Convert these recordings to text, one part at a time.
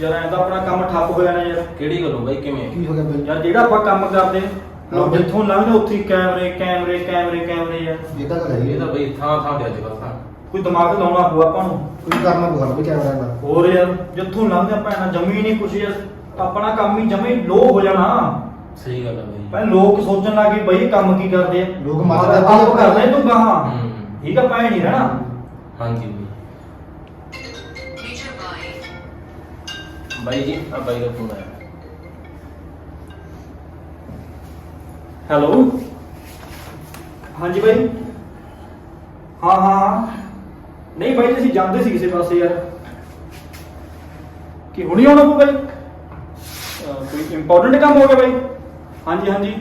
ਯਾਰ ਐਂ ਤਾਂ ਆਪਣਾ ਕੰਮ ਠੱਪ ਹੋ ਜਾਣਾ ਯਾਰ। ਕਿਹੜੀ ਗੱਲੋਂ ਬਾਈ ਕਿਵੇਂ? ਕੀ ਹੋ ਗਿਆ ਬਈ? ਯਾਰ ਜਿਹੜਾ ਆਪਾਂ ਕੰਮ ਕਰਦੇ ਲੋਕ ਹਾਂ। ਜਿੱਥੋਂ ਲੰਘਦੇ ਉੱਥੇ ਹੀ ਕੈਮਰੇ ਕੈਮਰੇ ਕੈਮਰੇ ਕੈਮਰੇ ਯਾਰ। ਇਹ ਤਾਂ ਗੱਲ ਹੈ ਇਹ ਤਾਂ ਬਈ ਥਾਂ ਥਾਂ ਤੇ ਅੱਜ ਕੱਲ੍ਹ ਤਾਂ ਕੋਈ ਦਿਮਾਗ ਲਾਉਣਾ ਪਊ ਆਪਾਂ ਨੂੰ। ਕੋਈ ਕਰਨਾ ਪਊਗਾ ਵੀ ਕੈਮਰਾ ਨਾਲ। ਹੋਰ ਯਾਰ ਜਿੱਥੋਂ ਲੰਘਦੇ ਆਪਾਂ ਇਹਨਾਂ ਜਮੀ ਨਹੀਂ ਕੁਛ ਯਾਰ। ਆਪਣਾ ਕੰਮ ਹੀ ਜਮੀ ਲੋ ਹੋ ਜਾਣਾ। ਸਹੀ ਗੱਲ ਹੈ ਬਾਈ। ਪਹਿਲਾਂ ਲੋਕ ਸੋਚਣ ਲੱਗੇ ਬਈ ਇਹ ਕੰਮ ਕੀ ਕਰਦੇ ਆ? ਲੋਕ ਮਦਦ ਕਰਦੇ ਆ। ਆਪ ਕਰਦੇ ਤੂੰ ਕਹਾਂ ਹੂੰ। ਠੀਕ ਆ ਪਾਏ ਨਹੀਂ ਰਹਿਣਾ। ਹਾਂਜੀ ਬਾਈ। ਬਾਈ ਜੀ ਆ ਬਾਈ ਦਾ ਫੋਨ ਆਇਆ। ਹੈਲੋ ਹਾਂਜੀ ਬਾਈ। ਹਾਂ ਹਾਂ ਨਹੀਂ ਬਾਈ ਤੁਸੀਂ ਜਾਂਦੇ ਸੀ ਕਿਸੇ ਪਾਸੇ ਯਾਰ। ਕਿ ਹੁਣੀ ਆਉਣਾ ਪਊ ਬਾਈ ਅਹ ਕੋਈ ਇੰਪੋਰਟੈਂਟ ਕੰਮ ਹੋ ਗਿਆ ਬਾਈ? ਹਾਂਜੀ ਹਾਂਜੀ।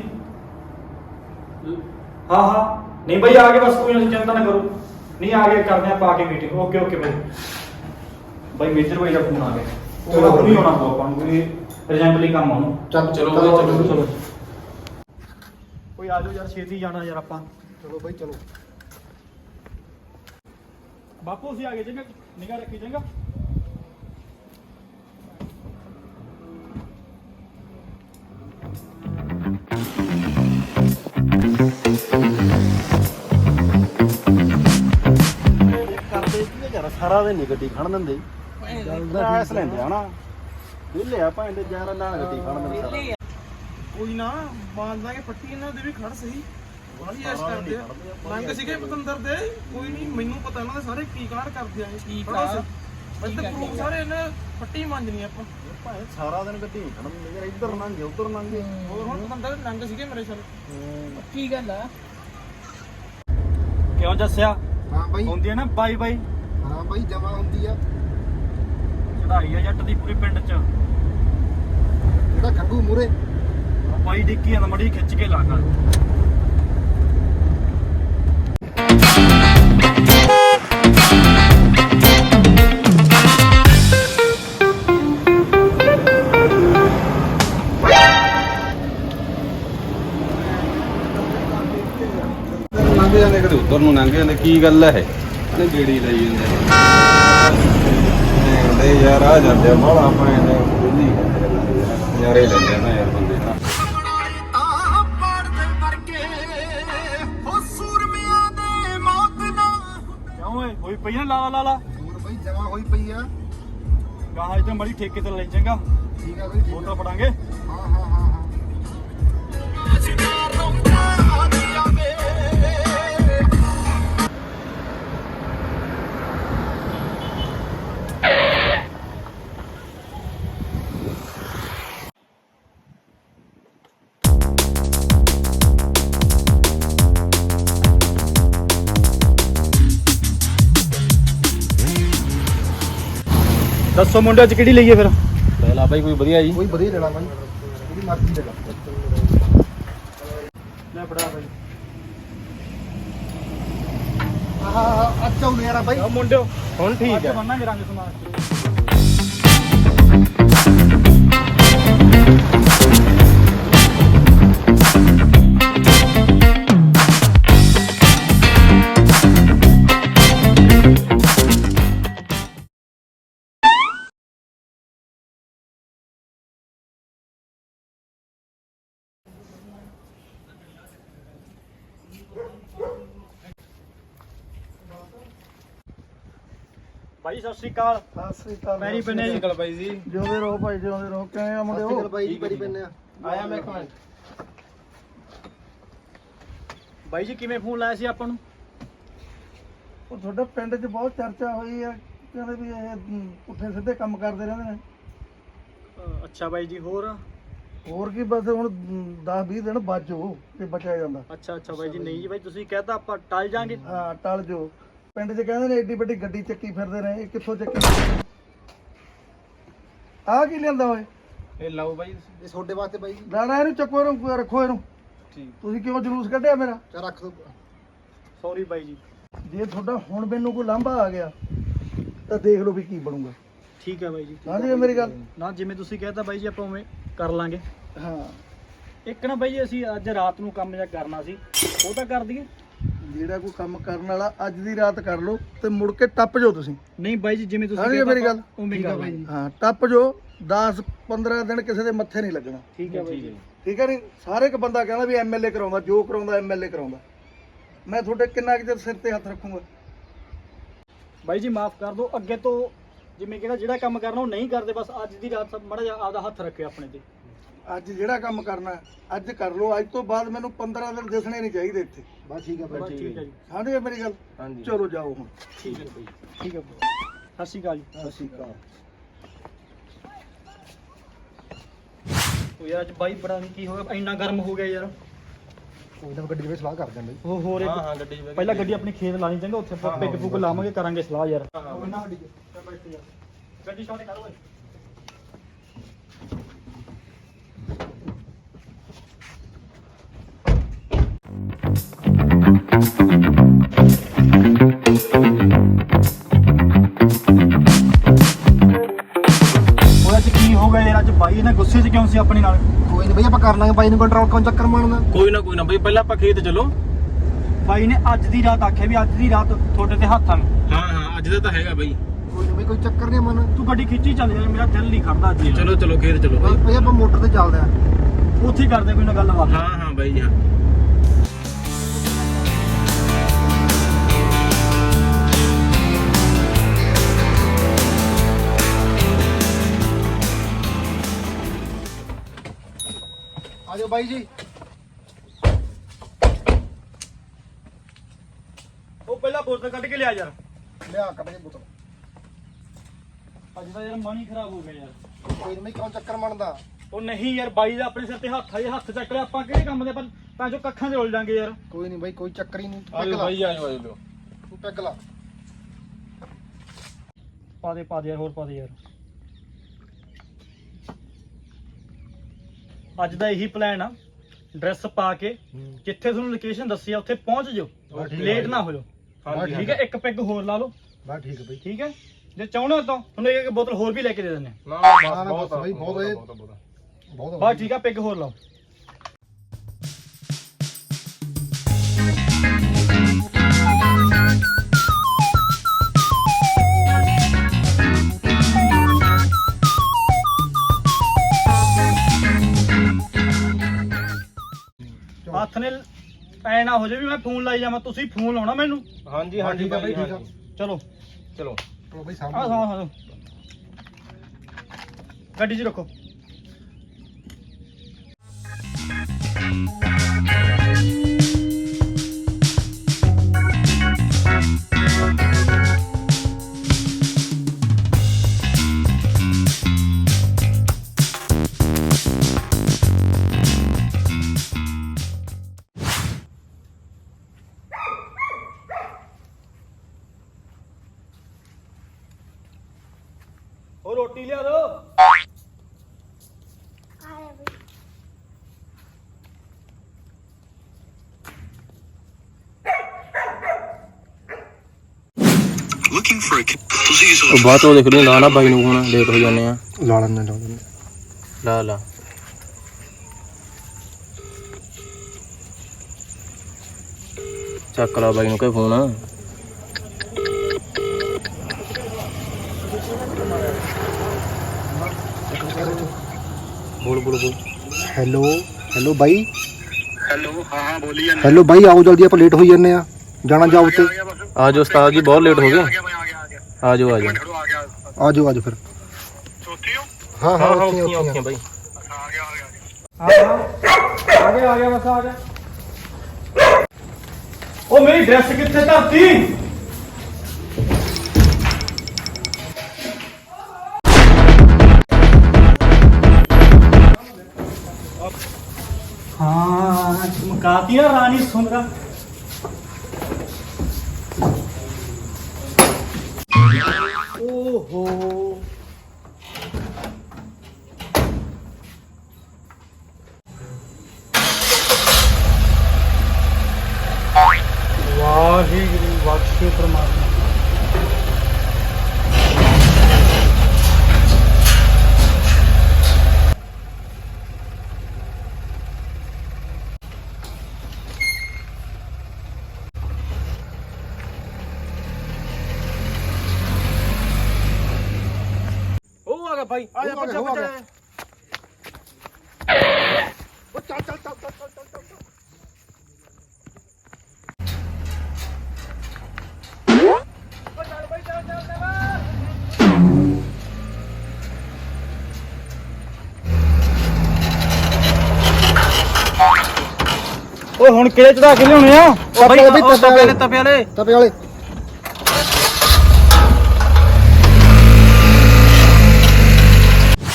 ਹਾਂ ਹਾਂ। ਨਹੀਂ ਬਾਈ ਆ ਗਏ ਬਸ ਕੋਈ ਨਹੀਂ ਚਿੰਤਾ ਨਾ ਕਰੋ। ਨਹੀਂ ਆ ਗਏ ਕਰਦੇ ਆ ਪਾ ਕੇ meeting okay okay bye. Bye major ਬਾਈ ਦਾ ਫੋਨ ਆ ਗਿਆ। ਚਲੋ ਚਲੋ ਹੁਣੀ ਬਾਈ। ਆਉਣਾ ਪਊ ਆਪਾਂ ਨੂੰ ਕੋਈ ਅਰਜੈਂਟਲੀ ਕੰਮ ਆ ਉਹਨੂੰ। ਚੱਲ ਚਲੋ ਬਈ, ਚਲੋ, ਚਲੋ ਕੋਈ ਆ ਜਾਓ ਯਾਰ ਛੇਤੀ ਜਾਣਾ ਯਾਰ ਆਪਾਂ। ਚਲੋ ਬਈ ਚਲੋ। ਬਾਪੂ ਅਸੀਂ ਆ ਗਏ ਚੰਗਾ ਨਿਗਾਹ ਰੱਖੀ ਚੰਗਾ। ਕਰਦੇ ਕੀ ਆ ਯਾਰ ਸਾਰਾ ਦਿਨ ਨਹੀਂ ਗੱਡੀ ਖੜਨ ਦਿੰਦੇ ਐਸ ਲੈਂਦੇ ਹਨਾ? ਵਿਹਲੇ ਆ ਭਾਂ ਦੇ ਯਾਰ ਨਾਲ ਗੱਡੀ ਖੜਨ ਦਿੰਦੇ ਸਾਰਾ ਕੋਈ ਨਾ ਬਾਲ ਦਾਂਗੇ ਪੱਟੀ ਇਹਨਾਂ ਦੇ ਵੀ ਖੜ ਸਹੀ। ਬਾਹਲੀ ਐਸ਼ ਕਰਦੇ ਆ। ਲੰਗ ਸੀਗੇ ਪਤੰਦਰ ਦੇ। ਕੋਈ ਨਹੀਂ ਮੈਨੂੰ ਪਤਾ ਇਹਨਾਂ ਦੇ ਸਾਰੇ ਕੀ ਕਾਂਡ ਕਰਦੇ ਆ ਕੀ ਕਾਂਡ? ਇੱਧਰ ਪ੍ਰੂਫ ਸਾਰੇ ਇਹਨਾਂ ਪੱਟੀ ਮੰਜਣੀ ਆਪਾਂ। ਭਾਂ ਸਾਰਾ ਦਿਨ ਗੱਡੀ ਨਹੀਂ ਖੜਨ ਦਿੰਦੇ ਯਾਰ ਇੱਧਰ ਲੰਘੇ ਉੱਧਰ ਲੰਘੇ ਹੋਰ ਹੁਣ ਪਤੰਦਰ ਲੰਗ ਸੀਗੇ ਮੇਰੇ ਸਾਰੇ। ਕੀ ਗੱਲ ਆ? ਕਿਉਂ ਦੱਸਿਆ ਹਾਂ ਬਾਈ। ਹੁੰਦੀ ਹੈ ਨਾ ਬਾਈ ਬਾਈ। ਹਾਂ ਬਾਈ ਜਮਾ ਹੁੰਦੀ ਆ। ਚੜਾਈ ਆ ਜੱਟ ਦੀ ਪੂਰੀ ਪਿੰਡ ਚ। ਜਿਹੜਾ ਖੰਗੂ ਮੂਰੇ ਉਹ ਬਾਈ ਡਿੱਕੀ ਆ ਮੜੀ ਖਿੱਚ ਕੇ ਲਾ ਕਰ ਲੰਘ ਜਾਂਦੇ ਕਦੇ ਉੱਧਰ ਨੂੰ ਲੰਘ ਜਾਂਦੇ ਕੀ ਗੱਲ ਹੈ ਇਹਨੇ ਗੇੜੀ ਲਈ ਜਾਂਦੇ ਦੇ ਯਾਰ ਆ ਜਾਂਦੇ ਮਾਲਾ ਪਾਏ ਨੇ ਬੁੱਲੀ ਯਾਰੇ ਲੈਂਦੇ ਨਾ ਯਾਰ ਬੰਦੇ ਤਾਂ। ਕਿਉਂ ਓਏ? ਹੋਈ ਪਈ ਨਾ ਲਾ ਲਾ ਲਾ ਹੋਰ ਬਾਈ ਜਮਾ ਹੋਈ ਪਈ ਆ ਗਾਹਾਂ ਇਧਰ ਮੜੀ ਠੇਕੇ ਤੇ ਲੈ ਚੰਗਾ ਠੀਕ ਆ ਬਾਈ ਠੀਕ ਬੋਤਲ ਆ। ਫੜਾਂਗੇ। ਹਾਂ ਹਾਂ ਹਾਂ ਹਾਂ। ਦੱਸੋ ਮੁੰਡੇ ਅੱਜ ਕਿਹੜੀ ਲਈਏ ਫਿਰ ਲੈ ਲਾ ਬਾਈ ਕੋਈ ਵਧੀਆ ਜੀ ਕੋਈ ਵਧੀਆ ਲੈਣਾ ਬਾਈ ਜਿਹੜੀ ਮਰਜ਼ੀ ਲੈ ਲਾ ਲੈ ਫੜਾ ਬਾਈ ਆਹ ਅੱਜ ਚਾਉ ਯਾਰਾ ਬਾਈ ਆ ਮੁੰਡਿਓ ਹੁਣ ਠੀਕ ਅੱਜ ਹੈ ਬੰਨਾਂਗੇ ਰੰਗ ਸਮਾਨ ਭਾਈ ਸਤਿ ਸ਼੍ਰੀ ਅਕਾਲ। ਸਤਿ ਸ੍ਰੀ ਅਕਾਲ ਪੈਰੀ ਪੈਨੇ ਜੀ। ਬਾਈ ਜੀ। ਜਿਉਂਦੇ ਰਹੋ ਭਾਈ ਜਿਉਂਦੇ ਰਹੋ। ਕਿਵੇਂ ਆ ਮੁੰਡੇ ਮੁੰਡਿਓ ਬਾਈ ਜੀ ਬੜੀ ਪੈਨੇ ਆ। ਆਇਆ ਮੈਂ ਇੱਕ ਮਿੰਟ। ਬਾਈ ਜੀ ਕਿਵੇਂ ਫੋਨ ਲਾਇਆ ਸੀ ਆਪਾਂ ਨੂੰ? ਉਹ ਤੁਹਾਡੇ ਪਿੰਡ 'ਚ ਬਹੁਤ ਚਰਚਾ ਹੋਈ ਆ। ਕਹਿੰਦੇ ਵੀ ਇਹ ਮ, ਪੁੱਠੇ ਸਿੱਧੇ ਕੰਮ ਕਰਦੇ ਰਹਿੰਦੇ ਨੇ। ਅ, ਅੱਛਾ ਬਾਈ ਜੀ ਹੋਰ? ਹੋਰ ਕੀ ਬਸ ਹੁਣ 10 20 ਦਿਨ ਬਾਜੋ ਤੇ ਬਚਿਆ ਜਾਂਦਾ। ਅੱਛਾ ਅੱਛਾ ਬਾਈ ਜੀ ਨਹੀਂ ਜੀ। ਬਾਈ ਤੁਸੀਂ ਕਹਤਾ ਆਪਾਂ ਟਲ ਜਾਾਂਗੇ। ਹਾਂ ਟਲ ਜੋ ਪਿੰਡ 'ਚ ਕਹਿੰਦੇ ਨੇ ਏਡੀ ਵੱਡੀ ਗੱਡੀ ਚੱਕੀ ਫਿਰਦੇ ਨੇ ਇਹ ਕਿੱਥੋਂ ਚੱਕੀ ਆ ਕੀ ਲਿਆਂਦਾ ਓਏ? ਇਹ ਲਾਓ ਬਾਈ ਇਹ ਤੁਹਾਡੇ ਵਾਸਤੇ ਬਾਈ ਜੀ। ਲਾਣਾ ਇਹਨੂੰ ਚੱਕੋ ਇਹਨੂੰ ਰੱਖੋ ਇਹਨੂੰ। ਠੀਕ। ਤੁਸੀਂ ਕਿਉਂ ਜਲੂਸ ਕੱਢਿਆ ਮੇਰਾ? ਚਾ ਰੱਖ ਦੋ। ਸੌਰੀ ਬਾਈ ਜੀ। ਜੇ ਤੁਹਾਡਾ ਹੁਣ ਮੈਨੂੰ ਕੋਈ ਲਾਂਭਾ ਆ ਗਿਆ ਤਾਂ ਦੇਖ ਲਓ ਵੀ ਕੀ ਬਣੂਗਾ। ਠੀਕ ਹੈ ਬਾਈ ਜੀ ਹਾਂਜੀ ਮੇਰੀ ਗੱਲ। ਨਾ ਜਿਵੇਂ ਤੁਸੀਂ ਕਹਤਾ ਬਾਈ ਜੀ ਆਪਾਂ ਉਵੇਂ ਕਰ ਲਾਂਗੇ। ਹਾਂ। ਇੱਕ ਨਾ ਬਾਈ ਜੀ ਅਸੀਂ ਅੱਜ ਰਾਤ ਨੂੰ ਕੰਮ ਜਿਹਾ ਕਰਨਾ ਸੀ। ਉਹ ਤਾਂ ਕਰ ਦਈਏ। ਜਿਹੜਾ ਕੋਈ ਕੰਮ ਕਰਨ ਵਾਲਾ ਅੱਜ ਦੀ ਰਾਤ ਕਰ ਲਓ ਤੇ ਮੁੜ ਕੇ ਟੱਪ ਜਾਓ ਤੁਸੀਂ। ਨਹੀਂ ਬਾਈ ਜੀ ਜਿਵੇਂ ਸਮਝ ਗਏ ਮੇਰੀ ਗੱਲ? ਉਵੇਂ ਕਰ। ਬਾਈ ਹਾਂ ਟੱਪ ਜਾਓ 10 15 ਦਿਨ ਕਿਸੇ ਦੇ ਮੱਥੇ ਨਹੀਂ ਲੱਗਣਾ। ਠੀਕ ਹੈ ਬਾਈ ਜੀ। ਠੀਕ ਹੈ ਨਹੀਂ ਸਾਰੇ ਇੱਕ ਬੰਦਾ ਕਹਿੰਦਾ ਵੀ ਐਮਐਲਏ ਕਰਾਉਂਦਾ ਜੋ ਕਰਾਉਂਦਾ ਐਮਐਲਏ ਕਰਾਉਂਦਾ। ਮੈਂ ਤੁਹਾਡੇ ਕਿੰਨਾ ਕੁ ਚਿਰ ਸਿਰ ਤੇ ਹੱਥ ਰੱਖੂੰਗਾ? ਬਾਈ ਜੀ ਮਾਫ ਕਰ ਦਿਓ ਅੱਗੇ ਤੋਂ ਜਿਵੇਂ ਕਿਹੜਾ ਜਿਹੜਾ ਕੰਮ ਕਰਨਾ ਉਹ ਨਹੀਂ ਕਰਦੇ ਬਸ ਅੱਜ ਦੀ ਰਾਤ ਮੜਾ ਜਾ ਆਪਦਾ ਹੱਥ ਰੱਖਿਓ ਆਪਣੇ ਤੇ। ਅੱਜ ਜਿਹੜਾ ਕੰਮ ਕਰਨਾ ਅੱਜ ਕਰ ਲਓ। ਅੱਜ ਤੋਂ ਬਾਅਦ ਮੈਨੂੰ 15 ਦਿਨ ਦਿਸਣੇ ਨਹੀਂ ਚਾਹੀਦੇ ਇੱਥੇ। ਬਸ ਠੀਕ ਹੈ ਬਸ ਠੀਕ ਹੈ ਜੀ। ਸਮਝ ਗਏ ਮੇਰੀ ਗੱਲ। ਹਾਂਜੀ। ਚਲੋ ਜਾਓ ਹੁਣ। ਠੀਕ ਹੈ ਬਾਈ ਠੀਕ ਹੈ ਬਾਈ। ਸਤਿ ਸ਼੍ਰੀ ਅਕਾਲ ਜੀ। ਸਤਿ ਸ਼੍ਰੀ ਅਕਾਲ। ਉਹ ਯਾਰ ਅੱਜ ਬਾਈ ਬੜਾ ਕੀ ਹੋ ਗਿਆ। ਇੰਨਾ ਗਰਮ ਹੋ ਗਿਆ ਯਾਰ। ਕੋਈ ਨਾ ਗੱਡੀ ਵਿੱਚ ਸਲਾਹ ਕਰਦੇ ਹਾਂ ਉਹ ਹੋਰ ਹਾਂ ਹਾਂ ਗੱਡੀ ਪਹਿਲਾਂ ਗੱਡੀ ਆਪਣੀ ਖੇਤ ਲਾਣੀ ਚੰਗਾ। ਉੱਥੇ ਪਿੱਗ ਪੁੱਗ ਲਾਵਾਂਗੇ ਕਰਾਂਗੇ ਸਲਾਹ ਯਾਰ। ਗੱਡੀ ਸ਼ਾਟ ਕਰ ਓਏ। ਉਹ ਅੱਜ ਕੀ ਹੋ ਗਿਆ ਯਾਰ? ਅੱਜ ਬਾਈ ਨੇ ਗੁੱਸੇ 'ਚ ਕਿਉਂ ਸੀ ਆਪਣੇ ਨਾਲ? ਕੋਈ ਨਹੀਂ ਬਈ ਆਪਾਂ ਕਰ ਲਾਂਗੇ ਬਾਈ ਨੂੰ ਕੰਟਰੋਲ ਕੌਣ ਚੱਕਰ ਮਾਰਨਾ ਕੋਈ ਨਾ ਕੋਈ ਨਾ ਬਈ ਪਹਿਲਾਂ ਆਪਾਂ ਖੇਤ ਚਲੋ। ਬਾਈ ਨੇ ਅੱਜ ਦੀ ਰਾਤ ਆਖਿਆ ਵੀ ਅੱਜ ਦੀ ਰਾਤ ਤੁਹਾਡੇ ਤੇ ਹੱਥ ਆ ਹਾਂ ਹਾਂ ਅੱਜ ਦਾ ਤਾਂ ਹੈਗਾ ਬਈ। ਕੋਈ ਨਹੀਂ ਬਈ ਕੋਈ ਚੱਕਰ ਨਹੀਂ ਮਨ। ਤੂੰ ਗੱਡੀ ਖਿੱਚੀ ਚੱਲ ਜਾ ਮੇਰਾ ਦਿਲ ਨਹੀਂ ਖੜਦਾ ਅੱਜ ਯਾਰ। ਚਲੋ ਚਲੋ ਖੇਤ ਚਲੋ ਬਈ। ਬਈ ਆਪਾਂ ਮੋਟਰ ਤੇ ਚੱਲਦੇ ਆ। ਉੱਥੇ ਹੀ ਕਰਦੇ ਕੋਈ ਨਾ ਗੱਲਬਾਤ। ਹਾਂ ਹਾਂ ਬਾਈ ਜੀ ਹਾਂ। ਬਾਈ ਜੀ। ਉਹ ਪਹਿਲਾਂ ਬੋਤਲ ਕੱਢ ਕੇ ਲਿਆ ਯਾਰ। ਲਿਆ ਕੱਢ ਕੇ ਬੋਤਲ ਅੱਜ ਤਾਂ ਯਾਰ ਮਨ ਹੀ ਖਰਾਬ ਹੋ ਗਿਆ ਯਾਰ। ਕੋਈ ਨਹੀਂ ਕੌਣ ਚੱਕਰ ਮੰਨਦਾ ਉਹ ਨਹੀਂ ਯਾਰ ਬਾਈ ਦਾ ਆਪਣੇ ਸਿਰ ਤੇ ਹੱਥ ਆ ਜੇ ਹੱਥ ਚੱਕ ਲਿਆ ਆਪਾਂ ਕਿਹੜੇ ਕੰਮ ਦੇ ਪਰ ਤਾਂ ਜੋ ਕੱਖਾਂ 'ਚ ਉਲ ਜਾਾਂਗੇ ਯਾਰ। ਕੋਈ ਨਹੀਂ ਬਈ ਕੋਈ ਚੱਕਰ ਹੀ ਨਹੀਂ ਤੂੰ ਪੈਗ ਲਾ। ਬਾਈ ਆਜੋ ਆਜੋ। ਤੂੰ ਪੈਗ ਲਾ। ਪਾ ਦੇ ਪਾ ਦੇ ਯਾਰ ਹੋਰ ਪਾ ਦੇ ਯਾਰ। ਅੱਜ ਦਾ ਇਹੀ ਪਲਾਨ ਆ। ਡਰੈਸ ਪਾ ਕੇ ਜਿੱਥੇ ਤੁਹਾਨੂੰ ਲੋਕੇਸ਼ਨ ਦੱਸੀ ਆ ਉੱਥੇ ਪਹੁੰਚ ਜਾਓ। ਲੇਟ ਨਾ ਹੋਇਓ ਹਾਂਜੀ ਠੀਕ ਹੈ ਇੱਕ ਪੈਗ ਹੋਰ ਲਾ ਲਓ। ਬਸ ਠੀਕ ਹੈ ਬਈ। ਠੀਕ ਹੈ ਜੇ ਚਾਹਣਾ ਤਾਂ ਤੁਹਾਨੂੰ ਇੱਕ ਬੋਤਲ ਹੋਰ ਵੀ ਲੈ ਕੇ ਦੇ ਦਿੰਦੇ ਆ। ਨਾ ਨਾ, ਨਾ, ਬਸ ਬਈ, ਬਹੁਤ ਇਹ- ਬਹੁਤ ਬਹੁਤ ਬਹੁਤ ਬਸ ਠੀਕ ਆ ਪੈਗ ਹੋਰ ਲਾਓ। ਹੱਥ ਨੇ ਐ ਨਾ ਹੋ ਜਾਵੇ ਵੀ ਮੈਂ ਫੋਨ ਲਾਈ ਜਾਵਾਂ ਤੁਸੀਂ ਫੋਨ ਲਾਉਣਾ ਮੈਨੂੰ। ਹਾਂਜੀ ਹਾਂਜੀ ਠੀਕ ਆ ਬਾਈ ਬਈ, ਠੀਕ ਆ। ਹਾਂਜੀ। ਚਲੋ। ਚਲੋ। ਚਲੋ ਬਈ ਆ ਸਾਹਮਣੇ ਹਾਂ ਹਾਂ ਗੱਡੀ 'ਚ ਰੱਖੋ। ਉਹ ਬਾਅਦ ਉਹ ਦੇਖ ਲਈ ਲਾ ਨਾ ਬਾਈ ਨੂੰ ਹੁਣ ਲੇਟ ਹੋ ਜਾਂਦੇ ਆ। ਲਾ ਲੈਣੇ ਲਾ ਲੈਣੇ ਲਾ ਲਾ। ਚੱਕ ਲਾ ਬਾਈ ਨੂੰ ਕਹੇ ਫੋਨ। ਬੋਲ ਬੋਲ ਬੋਲ। ਹੈਲੋ ਹੈਲੋ ਬਾਈ। ਹੈਲੋ ਹਾਂ ਹਾਂ ਬੋਲੀ ਜਾਂਦੇ ਹੈਲੋ ਬਾਈ ਆਓ ਜਲਦੀ ਆਪਾਂ ਲੇਟ ਹੋਈ ਜੰਨੇ ਆ। ਜਾਣਾ ਜਾਓ ਤੇ ਆ ਜਾਓ ਉਸਤਾਦ ਜੀ ਬਹੁਤ ਲੇਟ ਹੋ ਗਏ। ਆ ਜਾਓ ਆ ਜਾਓ ਆ ਜਾਓ ਆ ਜਾਓ ਫਿਰ। ਹਾਂ? ਹਾਂ ਹਾਂ ਹਾਂ ਉੱਥੇ ਉੱਠੀਆਂ ਉੱਥੇ। ਉੱਠੀਆਂ ਬਾਈ ਆ ਗਿਆ ਆ ਗਿਆ ਆ ਗਿਆ। ਬਸ ਆ ਗਿਆ। ਉਹ ਮੇਰੀ ਡਰੈਸ ਕਿੱਥੇ ਧਰਤੀ? ਹਾਂ ਚਮਕਾਤੀ ਨਾ ਰਾਣੀ ਸੁੰਦਰਾ। ਓਹੋ ਵਾਹਿਗੁਰੂ ਬਖਸ਼ੇ ਪ੍ਰਮਾਤਮਾ ਬਾਈ ਆ ਜਾ ਉਹ ਆ ਗਿਆ, ਬੱਚਾ ਉਹ ਆ ਬੱਚਾ ਗਿਆ। ਉਹ ਚੱਲ ਚੱਲ ਚੱਲ ਚੱਲ ਚੱਲ ਚੱਲ ਚੱਲ ਓਏ ਹੁਣ ਕਿਹੜੇ ਚੜਾ ਕੇ ਲਿਆਉਣੇ ਆ? ਉਹ ਬਾਈ ਉਹ ਤਪੇ ਵਾਲੇ। ਤਪੇ ਵਾਲੇ। ਤਪੇ ਵਾਲੇ।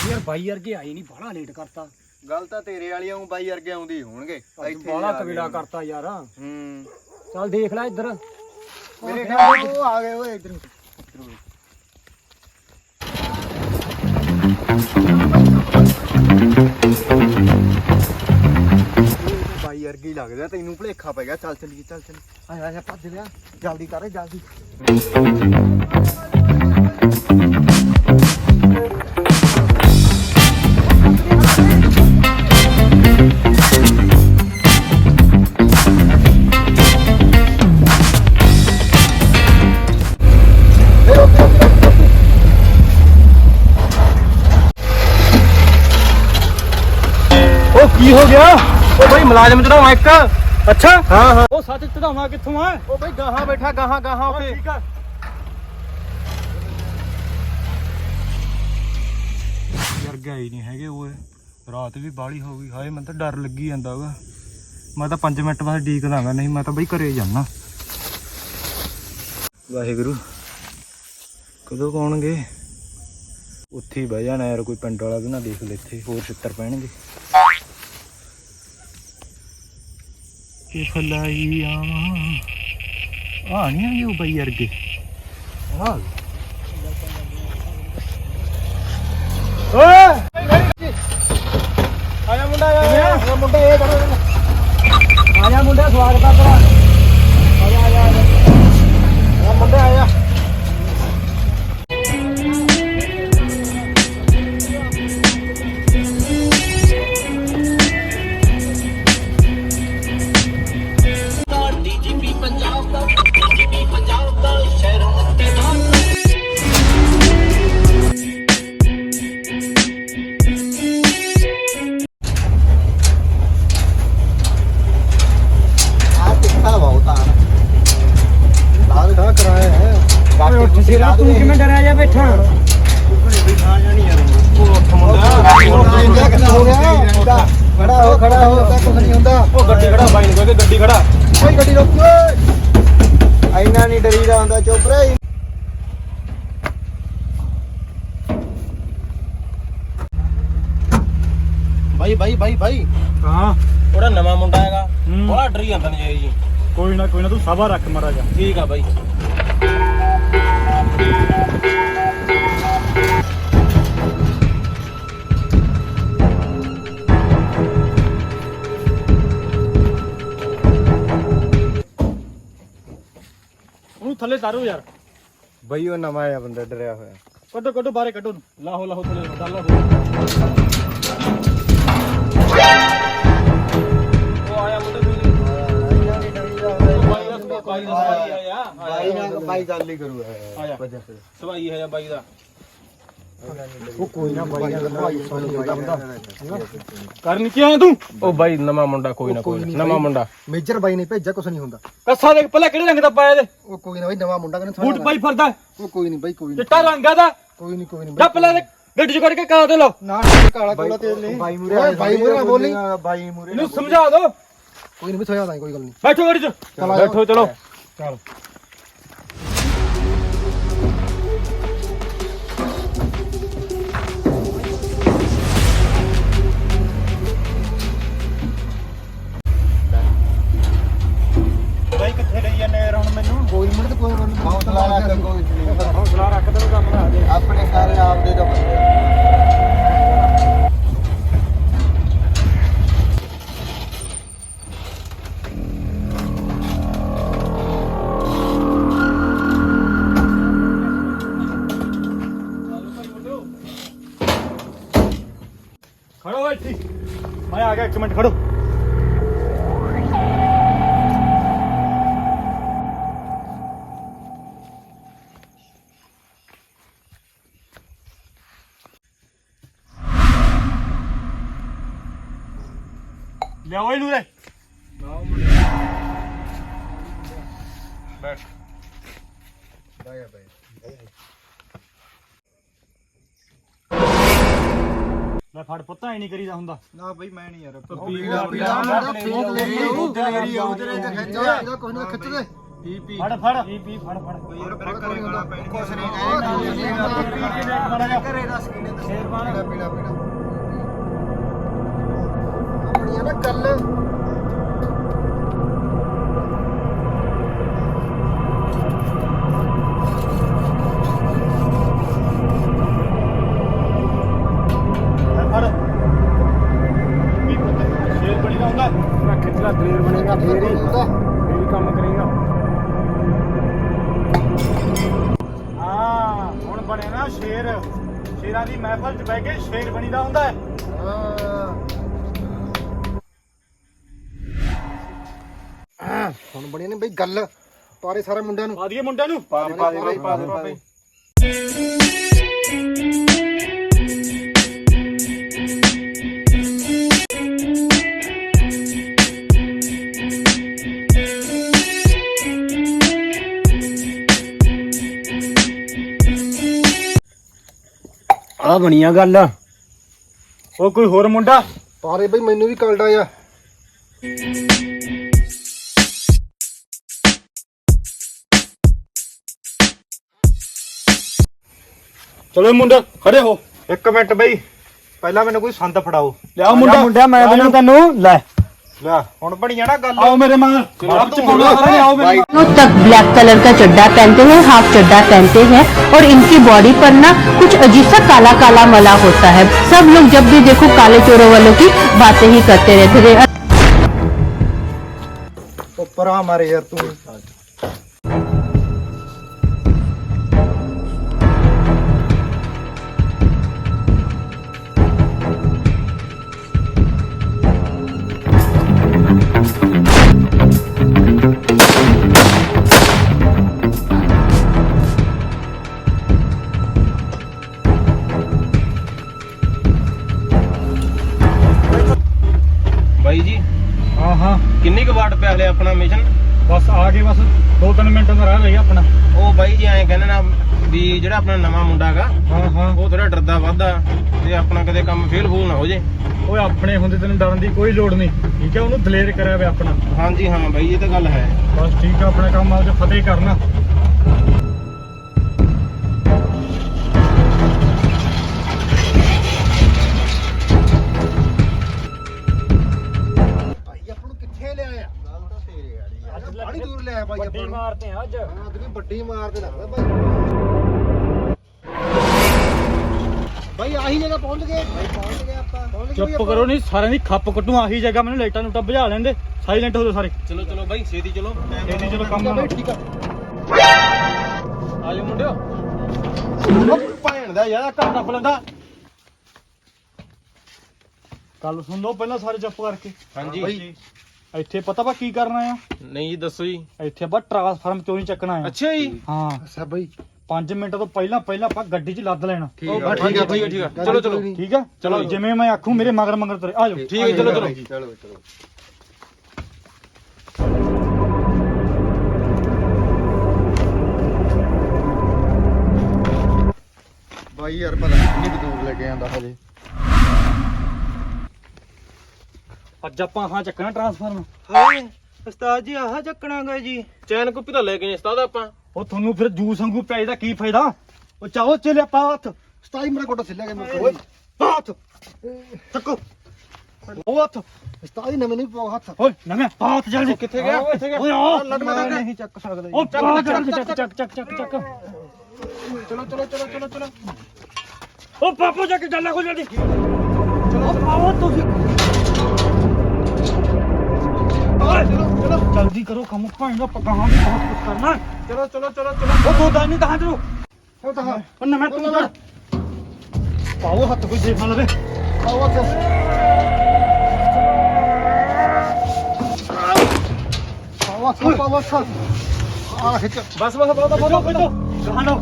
ਯਾਰ ਬਾਈ ਵਰਗੇ ਆਈ ਨਹੀਂ ਬਾਹਲਾ ਲੇਟ ਕਰਤਾ। ਗੱਲ ਤਾਂ ਤੇਰੇ ਵਾਲੀਆਂ ਨੂੰ ਬਾਈ ਵਰਗੇ ਆਉਂਦੀ ਹੋਣਗੇ। ਬਾਹਲਾ ਕਬੀਲਾ ਕਰਤਾ ਯਾਰ। ਹੂੰ। ਚੱਲ ਦੇਖ ਲੈ ਇੱਧਰ। ਮੇਰੇ ਖਿਆਲ ਉਹ ਆ ਗਏ ਓਏ ਇਧਰ। ਬਾਈ ਵਰਗੇ ਹੀ ਲੱਗਦਾ ਤੈਨੂੰ ਭੁਲੇਖਾ ਪੈ ਗਿਆ। ਚੱਲ, ਚੱਲੀਏ, ਚੱਲ ਚੱਲ ਆ ਜਾ ਭੱਜ ਲਿਆ ਜਲਦੀ ਕਰ, ਜਲਦੀ। ਓ, ਕੀ ਹੋ ਗਿਆ? ਉਹ ਬਾਈ ਮੁਲਾਜ਼ਮ ਚੜਾਵਾ ਇੱਕ। ਅੱਛਾ? ਹਾਂ ਹਾਂ। ਉਹ ਸੱਚ ਚੜਾਉਣਾ ਕਿੱਥੋਂ ਆ? ਉਹ ਬਾਈ ਗਾਹਾਂ ਬੈਠਾ ਗਾਹਾਂ ਗਾਹਾਂ ਉੱਥੇ। ਠੀਕ ਆ। ਯਾਰ ਗਏ ਨਹੀਂ ਹੈਗੇ ਓਏ ਰਾਤ ਵੀ ਬਾਲੀ ਹੋ ਗਈ। ਹਾਏ ਮੈਨੂੰ ਤਾਂ ਡਰ ਲੱਗੀ ਜਾਂਦਾ ਵਾ। ਮੈਂ ਤਾਂ 5 ਮਿੰਟ ਬਾਅਦ ਡੀਕ ਦਾਂਗਾ ਨਹੀਂ ਮੈਂ ਤਾਂ ਬਈ ਘਰੇ ਜਾਣਾ। ਵਾਹਿਗੁਰੂ। ਕਦੋਂ ਪਾਉਣਗੇ ਉੱਥੇ ਬਹਿ ਜਾਣਾ ਯਾਰ ਕੋਈ ਪਿੰਡ ਵਾਲਾ ਵੀ ਨਾ ਦੇਖ ਲੈ ਇੱਥੇ ਹੋਰ ਛਿੱਤਰ ਪੈਣਗੇ। ਇਹ ਫਲਾਈ ਆਵਾਂ। ਆ ਨਹੀਂ ਆਗੇ ਉਹ ਬਈ ਅਰਗੇ। ਆ ਓਏ! ਬਾਈ ਬਾਈ ਬਾਈ ਬਾਈ। ਹਾਂ। ਉਹਦਾ ਨਵਾਂ ਮੁੰਡਾ ਹੈਗਾ। ਹੂੰ। ਬੜਾ ਡਰੀ ਜਾਂਦਾ ਨਜਾਇਜ਼ ਜੀ। ਕੋਈ ਨਾ ਕੋਈ ਨਾ ਤੂੰ ਸਭਾ ਰੱਖ ਮਾਰਾ ਜਾ ਠੀਕ ਆ ਬਾਈ। ਉਹਨੂੰ ਥੱਲੇ ਤਾਰੋ ਯਾਰ। ਬਈ ਉਹ ਨਵਾਂ ਆਇਆ ਬੰਦਾ ਡਰਿਆ ਹੋਇਆ। ਕੱਢੋ ਕੱਢੋ ਬਾਹਰੇ ਕੱਢੋ ਉਹਨੂੰ। ਲਾਹੋ ਲਾਹੋ ਥੱਲੇ ਡਾਲਾ ਬਾਈ ਦਾ ਬਾਈ ਦਾ ਸਵਾਈ ਆਇਆ ਬਾਈ ਨਾਲ ਬਾਈ ਗੱਲ ਹੀ ਕਰੂਗਾ ਆਇਆ ਸਵਾਈ ਆਇਆ ਬਾਈ ਦਾ ਉਹ ਕੋਈ ਨਾ ਬਾਈ ਨਾਲ ਭਾਈ ਸਾਨੂੰ ਮਿਲਦਾ ਹੁੰਦਾ ਕਰਨ ਕੀ ਆਇਆ ਤੂੰ? ਉਹ ਬਾਈ ਨਵਾਂ ਮੁੰਡਾ ਕੋਈ ਨਾ ਕੋਈ ਨਾ, ਨਵਾਂ ਮੁੰਡਾ। ਮੇਜਰ ਬਾਈ ਨੇ ਭੇਜਿਆ ਕੁਝ ਨਹੀਂ ਹੁੰਦਾ। ਕੱਸਾ ਦੇਖ ਪਹਿਲਾਂ ਕਿਹੜੇ ਰੰਗ ਦਾ ਪਾਇਆ ਇਹਦੇ ਉਹ ਕੋਈ ਨਾ ਬਾਈ ਨਵਾਂ ਮੁੰਡਾ ਕਹਿੰਦਾ ਬੂਟ ਪਾਈ ਫਿਰਦਾ। ਉਹ ਕੋਈ ਨਹੀਂ ਬਾਈ ਕੋਈ ਨਹੀਂ। ਚਿੱਟਾ ਰੰਗਾ ਦਾ ਕੋਈ ਨਹੀਂ ਕੋਈ ਨਹੀਂ ਪਹਿਲਾਂ ਇਹਦੇ ਗੱਡੀ ਚ ਕੱਢ ਕੇ ਕਾ ਦੇ ਲੋ ਨਾ ਕਾਲਾ ਕੋਲਾ ਤੇਰੇ ਲਈ ਬਾਈ ਮੂਰੇ ਬਾਈ ਮੂਰੇ ਬੋਲੀ। ਬਾਈ ਮੂਰੇ ਇਹਨੂੰ ਸਮਝਾ ਦੋ। ਕੋਈ ਨਹੀਂ ਸੋਇਆ ਤਾਂ ਕੋਈ ਗੱਲ ਨਹੀਂ। ਬੈਠੋ ਗੱਡੀ ਚ। ਬੈਠੋ ਚਲੋ। ਚਲ। ਬਾਈ ਕਿੱਥੇ ਲਈ ਜਾਂਦੇ ਯਾਰ ਹੁਣ ਮੈਨੂੰ? ਕੋਈ ਮਿੰਟ ਕੋਈ ਨਹੀਂ ਹੌਸਲਾ ਰੱਖ ਕੋਈ ਨਹੀਂ ਹੌਸਲਾ ਰੱਖ ਤੈਨੂੰ ਕੰਮ ਨਾ ਆ ਜੇ ਆਪਣੇ ਸਾਰੇ ਆਪ ਦੇ ਤਾਂ ਮੈਂ ਆ ਲੈ ਫੜ ਪੁੱਤਾਂ ਹੀ ਨਹੀਂ ਕਰੀਦਾ ਹੁੰਦਾ। ਨਾ ਬਈ ਮੈਂ ਨਹੀਂ ਯਾਰ। ਪੀ ਪੀ ਫੜ ਫੜ ਪੀ ਪੀ ਫੜ ਫੜ। ਯਾਰ ਫਿਰ ਘਰੇ ਗਾਣਾ ਪੈਣੀ ਕੁਛ ਨਹੀਂ ਘਰੇ ਦੱਸ ਕਿਨੇ ਦੱਸਿਆ ਪੀਣਾ ਪੀਣਾ ਪੀਣਾ ਆਪਣੀ ਨਾ ਕੱਲ ਬਣੇ ਨਾ ਸ਼ੇਰ। ਸ਼ੇਰਾਂ ਦੀ ਮਹਿਫਲ 'ਚ ਬਹਿ ਕੇ ਸ਼ੇਰ ਬਣੀਦਾ ਹੁੰਦਾ ਹੈ। ਹੁਣ ਬਣੀ ਨੇ ਬਈ ਗੱਲ। ਪਾਰੇ ਸਾਰੇ ਮੁੰਡਿਆਂ ਨੂੰ। ਪਾ ਦਈਏ ਮੁੰਡਿਆਂ ਨੂੰ? ਪਾ ਦੇ ਪਾ ਦੇ। ਪਾ ਦੇ। ਦੇ ਆ ਬਣੀਆਂ ਗੱਲ। ਉਹ ਕੋਈ ਹੋਰ ਮੁੰਡਾ? ਪਾਰੇ ਬਈ ਮੈਨੂੰ ਵੀ ਕਲਡਾ ਆ। ਚਲੋ ਮੁੰਡਾ ਖੜੇ ਹੋ। ਇੱਕ ਮਿੰਟ ਬਈ ਪਹਿਲਾਂ ਮੈਨੂੰ ਕੋਈ ਸੰਦ ਫੜਾਓ। ਲਿਆਓ ਮੁੰਡਾ। ਮੁੰਡਿਆ ਮੈਂ ਦੇਣਾ ਤੈਨੂੰ। ਲੈ। ਲੈ ਹੁਣ ਬਣੀ ਆ ਨਾ ਗੱਲ ਆਓ ਮੇਰੇ ਮਗਰ ਬਾਹਰ ਤੋਂ ਬੋਲੋ ਸਾਰੇ ਆਓ ਮੇਰੇ ਮਗਰ। दोनों तक ब्लैक कलर का चड्डा पहनते हैं हाफ चड्डा पहनते हैं और इनकी बॉडी पर ना कुछ अजीब सा काला काला मला होता है सब लोग जब भी देखो काले चोरों वालों की बातें ही करते रहते थे ਉੱਪਰ ਆ ਮਾਰੇ ਯਾਰ ਤੂੰ ਆਪਣਾ ਮਿਸ਼ਨ ਬਸ ਆ ਗਏ ਬਸ 2-3 ਮਿੰਟ ਦਾ ਰਹਿ ਰਹੀ ਆਪਣਾ। ਉਹ ਬਾਈ ਜੀ ਐਂ ਕਹਿੰਦੇ ਨਾ ਵੀ ਜਿਹੜਾ ਆਪਣਾ ਨਵਾਂ ਮੁੰਡਾ ਹੈਗਾ ਹਾਂ ਹਾਂ। ਉਹ ਥੋੜਾ ਡਰਦਾ ਵੱਧਦਾ ਤੇ ਆਪਣਾ ਕਦੇ ਕੰਮ ਫੇਲ ਫੂਲ ਨਾ ਹੋ ਜੇ। ਓਏ ਆਪਣੇ ਹੁੰਦੇ ਤੈਨੂੰ ਡਰਨ ਦੀ ਕੋਈ ਲੋੜ ਨਹੀਂ। ਠੀਕ ਹੈ ਉਹਨੂੰ ਦਲੇਰ ਕਰਿਆ ਵੇ ਆਪਣਾ। ਹਾਂਜੀ ਹਾਂ ਬਾਈ ਇਹ ਤਾਂ ਗੱਲ ਹੈ। ਬਸ ਠੀਕ ਆ ਆਪਣਾ ਕੰਮ ਅੱਜ ਫਤਿਹ ਕਰਨਾ। ਆਪਾਂ ਨੂੰ ਮਾਰਤੇ ਆ ਅੱਜ। ਹਾਂ ਤੇ ਵੱਡੀ ਮਾਰ ਦੇ ਲੱਗਦਾ ਭਾਈ ਭਾਈ ਆਹੀ ਜਗ੍ਹਾ ਪਹੁੰਚ ਗਏ। ਭਾਈ ਪਹੁੰਚ ਗਏ ਆਪਾਂ। ਪਹੁੰਚ ਗਏ ਚੁੱਪ ਕਰੋ ਨਹੀਂ ਸਾਰਿਆਂ ਦੀ ਖੱਪ ਕੱਟੂ ਆਹੀ ਜਗ੍ਹਾ ਮੈਨੂੰ ਲਾਈਟਾਂ ਨੂੰ ਬੁਝਾ ਲੈਂਦੇ ਸਾਇਲੈਂਟ ਹੋ ਜਾਓ ਸਾਰੇ। ਚਲੋ ਚਲੋ ਬਾਈ ਛੇਤੀ ਚਲੋ। ਇਹਦੀ ਚਲੋ ਕੰਮ ਭਾਈ ਕਰੋ। ਠੀਕ ਆ। ਆਜੋ ਮੁੰਡਿਓ। ਉਹ ਭੈਣ ਦਾ ਯਾਰ ਘਰ ਨੱਪ ਲੈਂਦਾ ਗੱਲ ਸੁਣ ਲਓ ਪਹਿਲਾਂ ਸਾਰੇ ਚੁੱਪ ਕਰਕੇ। ਹਾਂਜੀ। ਇੱਥੇ ਪਤਾ ਵਾ ਕੀ ਕਰਨਾ ਆ? ਨਹੀਂ ਜੀ ਦੱਸੋ ਜੀ। ਇੱਥੇ ਆਪਾਂ ਟਰਾਂਸਫਾਰਮ ਚੋਂ ਹੀ ਚੱਕਣਾ ਆ। ਅੱਛਾ ਜੀ। ਹਾਂ। ਅੱਛਾ ਭਾਈ 5 ਮਿੰਟ ਤੋਂ ਪਹਿਲਾਂ ਪਹਿਲਾਂ ਆਪਾਂ ਗੱਡੀ 'ਚ ਲੱਦ ਲੈਣਾ। ਠੀਕ ਆ ਠੀਕ ਆ ਠੀਕ ਆ ਠੀਕ ਆ ਚਲੋ ਚਲੋ। ਠੀਕ ਆ? ਚਲੋ ਜਿਵੇਂ ਮੈਂ ਆਖੂ ਮੇਰੇ ਮਗਰ ਮਗਰ ਤੁਰੇ। ਆ ਜਾਓ। ਠੀਕ ਹੈ ਚਲੋ ਚਲੋ। ਚਲੋ ਚਲੋ। ਭਾਈ ਯਾਰ ਪਤਾ ਨਹੀਂ ਕਿੰਨੀ ਕੁ ਦੂਰ ਲੈ ਕੇ ਆਂਦਾ ਹਜੇ। ਅੱਜ ਆਪਾਂ ਹਾਂ ਚੱਕਣਾ ਟਰਾਂਸਫਾਰਮ ਹਾਂ ਉਸਤਾਦ ਜੀ ਆਹ ਚੱਕਣਾਗਾ ਜੀ। ਚੈਨ ਕੁੱਪੀ ਤਾਂ ਲੈ ਕੇ ਨਹੀਂ ਉਸਤਾਦ ਆਪਾਂ। ਉਹ ਤੁਹਾਨੂੰ ਫਿਰ ਜੂਸ ਵਾਂਗੂ ਪਿਆਈ ਦਾ ਕੀ ਫਾਇਦਾ? ਉਹ ਚਾਹੋ ਚੱਲੇ ਆਪਾਂ ਹੱਥ। ਸਤਾਈ ਮੇਰਾ ਕੋਟਾ ਸਿੱਲਿਆ ਗਿਆ ਮੇਰੇ ਕੋਲ। ਹੱਥ। ਚੱਕੋ। ਉਹ ਹੱਥ। ਸਤਾਈ ਨਵੇਂ ਨਹੀਂ ਪਾਉ ਹੱਥ। ਓਏ ਨਵੇਂ ਹੱਥ ਜਲਦੀ ਕਿੱਥੇ ਗਿਆ? ਕਿੱਥੇ ਗਿਆ। ਓਏ ਆ ਮੈਂ ਨਹੀਂ ਚੱਕ ਸਕਦਾ ਉਹ ਚੱਕ ਚੱਕ ਚੱਕ ਚੱਕ ਚੱਕ ਚੱਕ ਚਲੋ ਚਲੋ ਚਲੋ ਚਲੋ ਚਲੋ। ਉਹ ਪਾਪੂ ਜਾ ਕੇ ਡੱਲਾ ਖੋਲ ਜਲਦੀ। ਚਲੋ। ਪਾਓ ਤੁਸੀਂ ਓਏ, ਚਲੋ ਚਲੋ। ਜਲਦੀ ਕਰੋ ਕੰਮ ਭਾਈਗਾ ਪਕਾਹਾਂ ਵੀ ਬਹੁਤ ਕੁਝ ਕਰਨਾ ਚਲੋ ਚਲੋ ਚਲੋ ਚਲੋ। ਉਹ ਦੋ ਦਾਨੀ ਕਹਾਂ ਚਲੋ ਉਹ ਤਾਂ ਉਹ ਨਵੇਂ ਤੂੰ ਕਰ। ਪਾਓ ਹੱਥ ਕੋਈ ਦੇਖ ਨਾ ਲਵੇ। ਪਾਉ ਹੱਥ। ਪਾਉ ਹੱਥ ਪਾਉ ਹੱਥ। ਆ ਖਿੱਚ। ਬਸ ਬਸ ਬਹੁਤ ਬਹੁਤ ਬਹੁਤ ਕਹਾਂ ਲੋ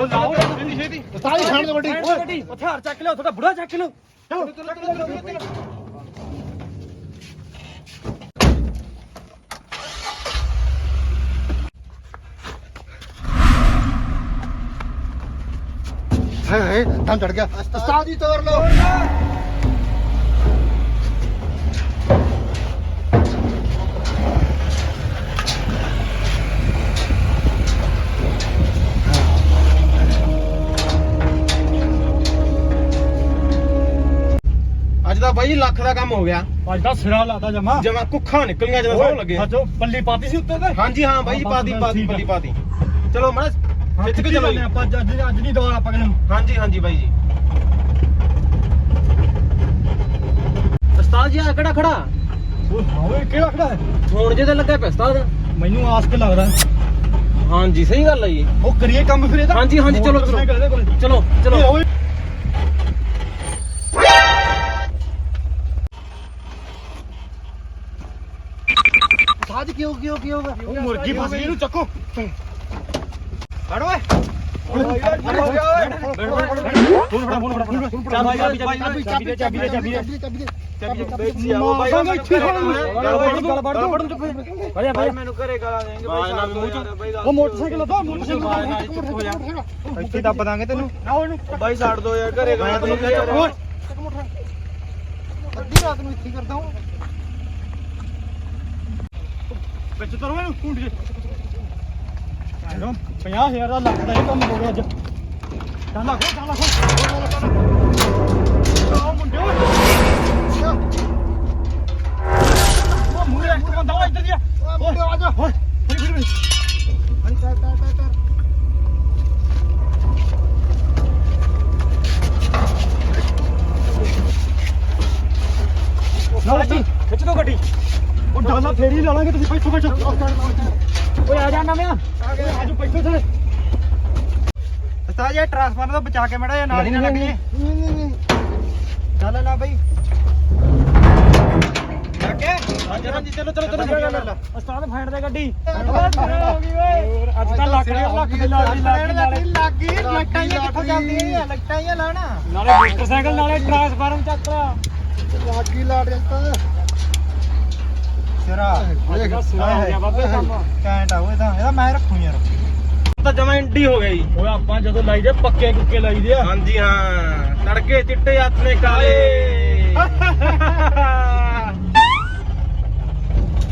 ਉਹ ਲਾਓ ਛੇਤੀ ਛਾਣ ਹਥਿਆਰ ਚੱਕ ਲਿਓ ਤੁਹਾਡਾ ਬੁੜਾ ਚੱਕ ਦਮ ਚੜ ਗਿਆ। ਉਸਤਾਦ ਜੀ ਤੋਰ ਲਓ। ਅੱਜ ਦਾ ਬਾਈ ਲੱਖ ਦਾ ਕੰਮ ਹੋ ਗਿਆ। ਅੱਜ ਦਾ ਸਿਰਾ ਲਾਦਾ ਜਮਾ। ਜਮਾ ਕੁੱਖਾਂ ਨਿਕਲੀਆਂ ਜਦੋਂ ਸੌ ਲੱਗੇ। ਸੱਚੋ ਪੱਲੀ ਪਾਤੀ ਸੀ ਉੱਤੇ ਤੇ? ਹਾਂਜੀ ਹਾਂ ਬਾਈ ਪਾਤੀ ਪਾਤੀ ਪੱਲੀ ਪਾਤੀ। ਚਲੋ ਮੜਾ ਖਿੱਚ ਕੇ ਚਲੋ। ਆਪਾਂ ਅੱਜ ਅੱਜ ਅੱਜ ਨਹੀਂ ਦਵਾ ਆਪਾਂ ਕਿਨੂੰ ਹਾਂਜੀ ਹਾਂਜੀ ਬਾਈ ਜੀ। ਉਸਤਾਦ ਜੀ ਆ ਕਿਹੜਾ ਖੜਾ? ਉਹ ਹਾਵੇ ਕਿਹੜਾ ਖੜਾ? ਫੋਨ ਜੇ ਤੇ ਲੱਗਾ ਪਿਆ ਉਸਤਾਦ। ਮੈਨੂੰ ਆਸਕ ਲੱਗਦਾ ਹਾਂਜੀ ਸਹੀ ਗੱਲ ਹੈ ਜੀ। ਉਹ ਕਰੀਏ ਕੰਮ ਫਿਰ ਇਹਦਾ? ਹਾਂਜੀ, ਹਾਂਜੀ, ਚਲੋ, ਚਲੋ। ਚਲੋ ਚਲੋ। ਕਿਉਂ ਕਿਉਂ ਕਿਉਂ ਉਹ ਮੁਰਗੀ ਫਸ ਗਈ ਇਹਨੂੰ ਚੱਕੋ ਫੜ ਓਏ ਫੋਨ ਫੜਾ ਫੋਨ ਫੜਾ ਫੋਨ ਫੜਾ ਚਾਬੀ ਚਾਬੀ ਚਾਬੀ ਚਾਬੀ ਦੇ ਚਾਬੀ ਦੇ ਚਾਬੀ ਦੇ ਬੇਚੀ ਆਓ ਬਾਈ। ਗੱਲ ਵੜ ਦੂੰ ਭਾਈ ਭਾਈ ਮੈਨੂੰ ਘਰੇ ਗਾਲਾਂ ਦੇਣਗੇ ਬਾਈ ਉਹ ਮੋਟਰਸਾਈਕਲ ਦਾ ਮੋਟਰਸਾਈਕਲ ਇੱਥੇ ਦੱਬ ਦਾਂਗੇ ਤੈਨੂੰ ਨਾ ਉਹਨੂੰ ਬਾਈ ਛੱਡ ਦੋ ਯਾਰ ਘਰੇ ਗਾਲਾਂ ਤੈਨੂੰ ਅੱਧੀ ਰਾਤ ਨੂੰ ਇੱਥੇ ਕਰਦਾ ਹੂੰ ਵਿੱਚ ਤਰੋ ਇਹਨੂੰ ਕੁੰਡ ਜੇ 50000 ਦਾ ਲੱਖ ਦਾ ਇਹ ਕੰਮ ਹੋ ਗਿਆ ਅੱਜ। ਚੱਲ ਲੱਖ ਚੱਲ ਲੱਖ। ਆ ਮੁੰਡੇ ਓਏ। ਉਹ ਮੂਰੇ ਇੱਕ ਬੰਦਾ ਵਾ ਇੱਧਰ ਦੀ ਆ। ਮੁੰਡੇ ਆ ਜਾ। ਓਏ ਫੜੀ ਫੜੀ ਫੜੀ। ਹਾਂ ਟਰ ਟਰ ਟਰ ਟਰ ਨਾਲ ਜੀ ਖਿੱਚ ਦੋ ਗੱਡੀ। ਉਹ ਡਾਲਾ ਫੇਰ ਲਾ ਲਾਂਗੇ ਤੁਸੀਂ ਬੈਠੋ ਬੈਠੋ। ਓਏ ਆ ਜਾ ਨਵਿਆ। ਆ ਗਿਆ ਆਜੋ ਬੈਠੋ ਥਲੇ ਉਸਤਾਦ ਜੀ ਟਰਾਂਸਫਾਰਮਰ ਤੋਂ ਬਚਾ ਕੇ ਮੜਾ ਜਾਂ ਨਾਲ ਹੀ ਨਾ ਲੱਗ ਜੇ ਚੱਲ ਲੈ ਬਾਈ। ਲੱਗੇ ਹਾਂਜੀ ਚਲੋ ਚਲੋ ਚਲੋ। ਉਸਤਾਦ ਫੈਂਡ ਦੇ ਗੱਡੀ। ਹੋ ਗਈ ਓਏ ਅੱਜ ਤਾਂ ਲੱਖ ਡੇਢ ਲੱਖ ਦੀ ਲਾ ਗਈ ਲਾ ਗਈ ਨਾਲੇ ਲੱਗੀ। ਲੱਟਾਂ ਹੀ ਕਿੱਥੋਂ ਜਾਂਦੀਆਂ ਲੱਟਾਂ ਹੀ ਲਾਣਾ ਨਾਲੇ ਮੋਟਰਸਾਈਕਲ ਨਾਲੇ ਟਰਾਂਸਫਾਰਮ ਲਾਗੀ ਸਿਰਾ। ਅੱਜ ਸਿਰਾ ਹੋ ਗਿਆ ਬਾਬੇ ਕੰਮ। ਕੈਂਟ ਆ ਉਹ ਤਾਂ ਇਹਦਾ ਮੈਂ ਰੱਖੂ ਯਾਰ। ਤਾਂ ਜਮਾ ਇੰਡੀ ਹੋ ਗਿਆ ਜੀ। ਓਏ ਆਪਾਂ ਜਦੋਂ ਲਾਈ ਦੇ ਪੱਕੇ ਕੁੱਕੇ ਲਾਈ ਦੇ ਆ। ਹਾਂਜੀ ਹਾਂ। ਤੜਕੇ ਚਿੱਟੇ ਹੱਥ ਨੇ ਕਾਲੇ।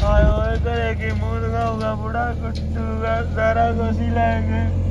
ਆਏ ਓਏ ਘਰੇ ਕੀ ਮੂੰਹ ਦਿਖਾਊਗਾ ਬੁੜਾ ਕੁੱਟੂਗਾ ਸਾਰਾ ਕੁਛ ਹੀ ਲੈ ਕੇ।